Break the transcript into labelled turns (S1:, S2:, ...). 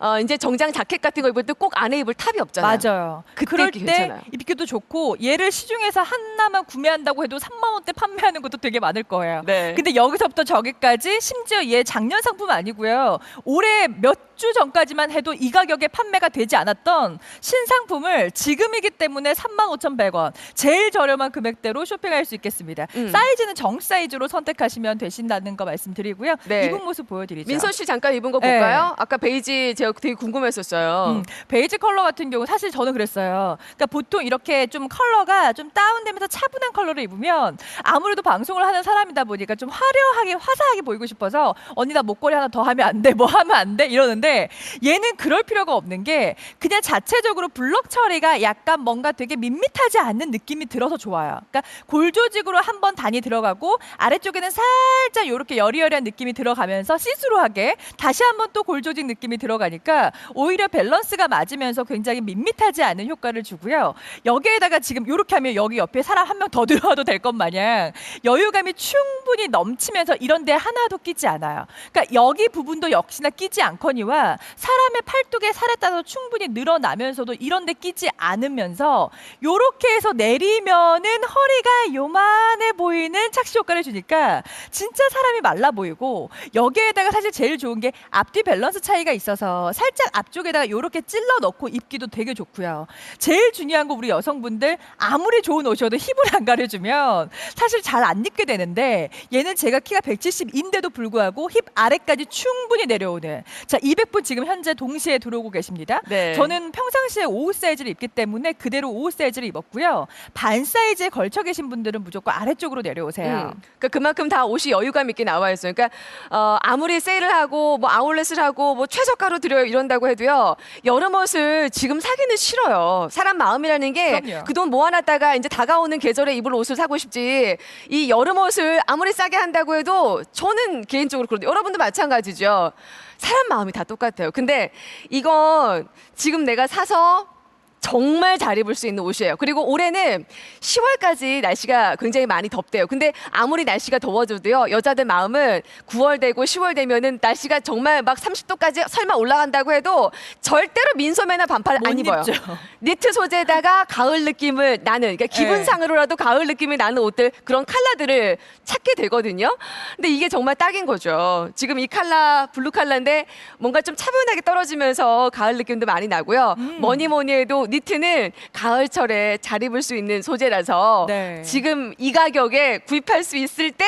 S1: 어, 이제 정장 자켓 같은 거 입을 때 꼭 안에 입을 탑이 없잖아요.
S2: 맞아요.
S1: 그때
S2: 그럴 때
S1: 괜찮아요.
S2: 입기도 좋고 얘를 시중에서 하나만 구매한다고 해도 3만 원대 판매하는 것도 되게 많을 거예요.
S1: 네.
S2: 근데 여기서부터 저기까지 심지어 얘 작년 상품 아니고요. 올해 몇 주 전까지만 해도 이 가격에 판매가 되지 않았던 신상품을 지금이기 때문에 35,100원 제일 저렴한 금액대로 쇼핑할 수 있겠습니다.
S1: 음.
S2: 사이즈는 정 사이즈로 선택하시면 되신다는 거 말씀드리고요.
S1: 네.
S2: 입은 모습 보여드리죠.
S1: 민선 씨 잠깐 입은 거
S2: 네.
S1: 볼까요? 아까 베이지 제가 되게 궁금했었어요.
S2: 음, 베이지 컬러 같은 경우 사실 저는 그랬어요. 그러니까 보통 이렇게 좀 컬러가 좀 다운되면서 차분한 컬러를 입으면 아무래도 방송을 하는 사람이다 보니까 좀 화려하게 화사하게 보이고 싶어서 언니 나 목걸이 하나 더 하면 안 돼, 뭐 하면 안 돼 이러는데 얘는 그럴 필요가 없는 게 그냥 자체적으로 블럭 처리가 약간 뭔가 되게 밋밋하지 않는 느낌이 들어서 좋아요. 그러니까 골 조직으로 한 번 단이 들어가고 아래쪽에는 살짝 이렇게 여리여리한 느낌이 들어가면서 시스루하게 다시 한번 또 골 조직 느낌이 들어가니까 오히려 밸런스가 맞으면서 굉장히 밋밋하지 않은 효과를 주고요. 여기에다가 지금 이렇게 하면 여기 옆에 사람 한 명 더 들어와도 될 것 마냥 여유감이 충분히 넘치면서 이런 데 하나도 끼지 않아요. 그러니까 여기 부분도 역시나 끼지 않거니와 사람의 팔뚝에 살에 따라서 충분히 늘어나면서도 이런 데 끼지 않으면서 요렇게 해서 내리면은 허리가 요만해 보이는 착시 효과를 주니까 진짜 사람이 말라 보이고 여기에다가 사실 제일 좋은 게 앞뒤 밸런스 차이가 있어서 살짝 앞쪽에다가 요렇게 찔러 넣고 입기도 되게 좋고요. 제일 중요한 거 우리 여성분들 아무리 좋은 옷이어도 힙을 안 가려주면 사실 잘 안 입게 되는데 얘는 제가 키가 170인데도 불구하고 힙 아래까지 충분히 내려오는 자 200분 지금 현재 동시에 들어오고 계십니다.
S1: 네.
S2: 저는 평상시에 5 사이즈를 입기 때문에 그대로 5 사이즈를 입었고요. 반 사이즈에 걸쳐 계신 분들은 무조건 아래쪽으로 내려오세요.
S1: 음, 그러니까 그만큼 다 옷이 여유감 있게 나와 있어요. 그러니까 어, 아무리 세일을 하고 뭐 아울렛을 하고 뭐 최저가로 드려요 이런다고 해도요 여름 옷을 지금 사기는 싫어요. 사람 마음이라는 게
S2: 그럼요.
S1: 그돈 모아놨다가 이제 다가오는 계절에 입을 옷을 사고 싶지 이 여름 옷을 아무리 싸게 한다고 해도 저는 개인적으로 그런데 여러분도 마찬가지죠. 사람 마음이 다 똑같아요. 근데 이건 지금 내가 사서 정말 잘 입을 수 있는 옷이에요. 그리고 올해는 10월까지 날씨가 굉장히 많이 덥대요. 근데 아무리 날씨가 더워져도요, 여자들 마음은 9월 되고 10월 되면은 날씨가 정말 막 30도까지 설마 올라간다고 해도 절대로 민소매나 반팔 못안 입어요.
S2: 입죠.
S1: 니트 소재에다가 가을 느낌을 나는, 그러니까 기분상으로라도 가을 느낌이 나는 옷들, 그런 컬러들을 찾게 되거든요. 근데 이게 정말 딱인 거죠. 지금 이 컬러, 블루 컬러인데 뭔가 좀 차분하게 떨어지면서 가을 느낌도 많이 나고요. 뭐니 뭐니 해도 니트는 가을철에 잘 입을 수 있는 소재라서
S2: 네.
S1: 지금 이 가격에 구입할 수 있을 때